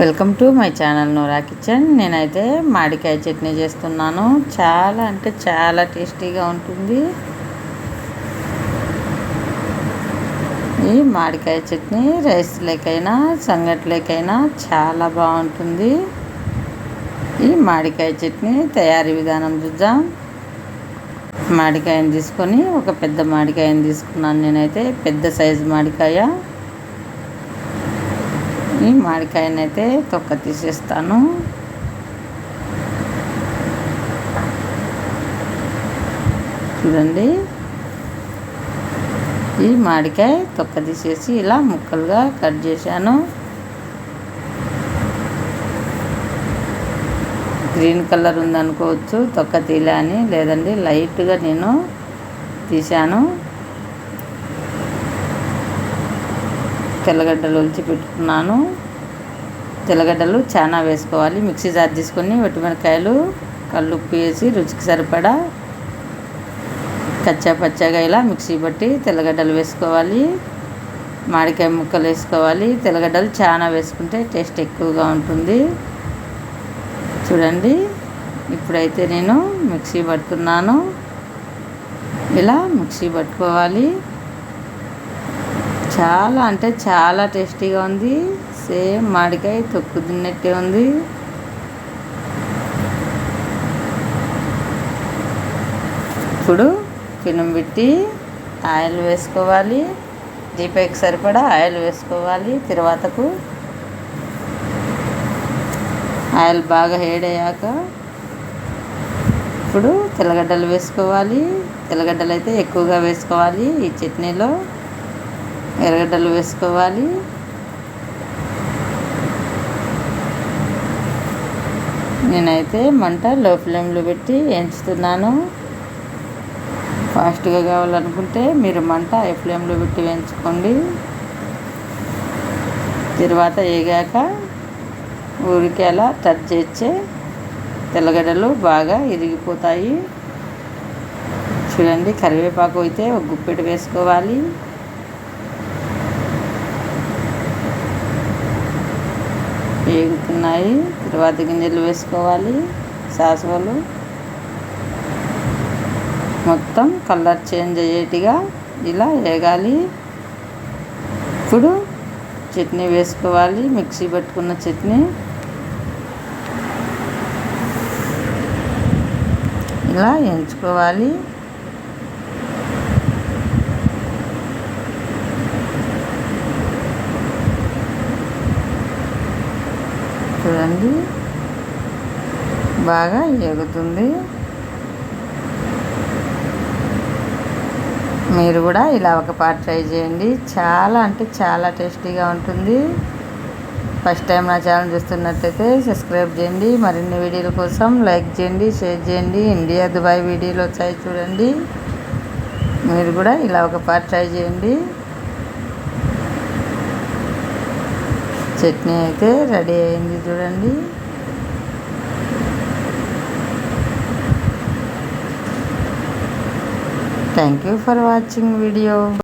Welcome to my channel Nora kitchen. నేనైతే మామిడికాయ చట్నీ చేస్తున్నాను. చాలా అంటే చాలా టేస్టీగా ఉంటుంది. ఈ మామిడికాయ చట్నీ రైస్ లేకైనా సంగట్లేకైనా చాలా బాగుంటుంది. ఈ మామిడికాయ చట్నీ తయారీ విధానం చూద్దాం. మామిడికాయని తీసుకొని ఒక పెద్ద మామిడికాయని తీసుకున్నాను నేనైతే. పెద్ద సైజు మామిడికాయ ఈ మామిడికాయనైతే తొక్క తీసేస్తాను. చూడండి. ఈ మామిడికాయ తొక్క తీసేసి ఇలా ముక్కలుగా కట్ చేశాను. గ్రీన్ కలర్ ఉందనుకోవచ్చు తొక్క తీలే అని లేదండి లైట్గా నేను తీశాను. తెల్లగడ్డలు ఒలిచి పెట్టుకున్నాను. తెల్లగడ్డలు చాలా వేసుకోవాలి. మిక్సీ జార్ తీసుకొని మిరపకాయలు కళ్ళు ఉప్పు వేసి రుచికి సరిపడా కచ్చా పచ్చగా ఇలా మిక్సీ పట్టి తెల్లగడ్డలు వేసుకోవాలి. మామిడికాయ ముక్కలు వేసుకోవాలి. తెల్లగడ్డలు చాలా వేసుకుంటే టేస్ట్ ఎక్కువగా ఉంటుంది. చూడండి. ఇప్పుడైతే నేను మిక్సీ పడుతున్నాను ఇలా మిక్సీ పట్టుకోవాలి. చాలా అంటే చాలా టేస్టీగా ఉంది. సేమ్ మాడికాయ తొక్కు తిన్నట్టే ఉంది. ఇప్పుడు పినం పెట్టి ఆయిల్ వేసుకోవాలి. దీపకి సరిపడా ఆయిల్ వేసుకోవాలి తర్వాతకు. ఆయిల్ బాగా హేడయ్యాక ఇప్పుడు తెల్లగడ్డలు వేసుకోవాలి. తెల్లగడ్డలు అయితే ఎక్కువగా వేసుకోవాలి ఈ చట్నీలో. ఎర్రగడ్డలు వేసుకోవాలి. నేనైతే మంట లో ఫ్లేమ్లో పెట్టి వేయించుతున్నాను. ఫాస్ట్గా కావాలనుకుంటే మీరు మంట హై ఫ్లేమ్లో పెట్టి వేయించుకోండి. తర్వాత వేగాక ఊరికి అలా టచ్ చేస్తే తెల్లగడ్డలు బాగా ఇరిగిపోతాయి. చూడండి కరివేపాకు అయితే ఒక గుప్పెడు వేసుకోవాలి. వేగుతున్నాయి తర్వాత గింజలు వేసుకోవాలి. సాసువలు. మొత్తం కలర్ చేంజ్ అయ్యేటిగా ఇలా వేగాలి ఇప్పుడు చట్నీ వేసుకోవాలి. మిక్సీ పెట్టుకున్న చట్నీ. ఇలా ఎంచుకోవాలి. చూడండి. బాగా ఎగుతుంది. మీరు కూడా ఇలా ఒక పాట ట్రై చేయండి. చాలా అంటే చాలా టేస్టీగా ఉంటుంది. ఫస్ట్ టైం నా ఛానల్ చూస్తున్నట్టయితే సబ్స్క్రైబ్ చేయండి. మరిన్ని వీడియోల కోసం లైక్ చేయండి షేర్ చేయండి. ఇండియా దుబాయ్ వీడియోలు వచ్చాయి చూడండి. మీరు కూడా ఇలా ఒక పాట ట్రై చేయండి. చట్నీ అయితే రెడీ అయింది చూడండి. Thank you for watching video